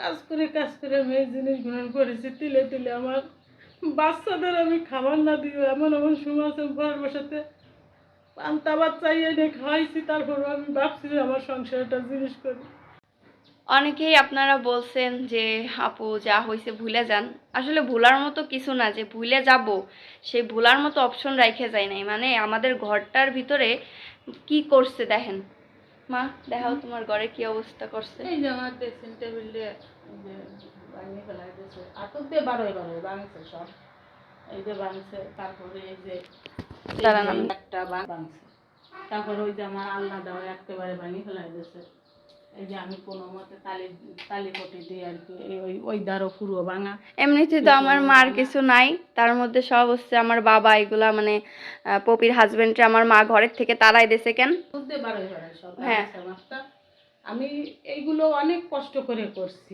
কাজ করে কাজ করে আমি এই জিনিস গ্রহণ করেছি, তিলে তিলে আমার। বাচ্চাদের আমি খাবার না দিও এমন এমন সময় আছে ঘরের বসাতে। পান্তা বাচ্চা এনে খাওয়াইছি তারপর আমি ভাবছি আমার সংসারটা জিনিস করি। অনেকেই আপনারা বলছেন যে, আপু, যা হয়েছে ভুলে যান। আসলে ভুলার মতো কিছু না, যে ভুলে যাব সেই ভুলার মতো অপশন রাখে যায় নাই। মানে আমাদের ঘরটার ভিতরে কি করছে দেখেন মা দেখাও তোমার ঘরে কি অবস্থা করছে। এই যে আমার ড্রেসিং টেবিলে ভাঙিয়ে ফেলাই দিয়েছে আটক দিয়ে বারোয় বারোয় ভাঙছে সব। এই যে ভাঙছে তারপরে এই যে একটা ভাঙ- ভাঙছে। তারপরে ওই যে আমার আল্লাহ দেওয়া একেবারে ভাঙিয়ে ফেলাই দিয়েছে এই যে আমি কোনো মতে তালে তালে পটি দিই আর কি ওই ওই দ্বারও পুরো ভাঙা। এমনিতে তো আমার মার কিছু নাই তার মধ্যে সব হচ্ছে আমার বাবা এগুলা মানে পপির হাজবেন্ডে আমার মা ঘরের থেকে তারাই দেশে কেন? বুঝতে বারোয় সব হ্যাঁ। আমি এইগুলো অনেক কষ্ট করে করছি।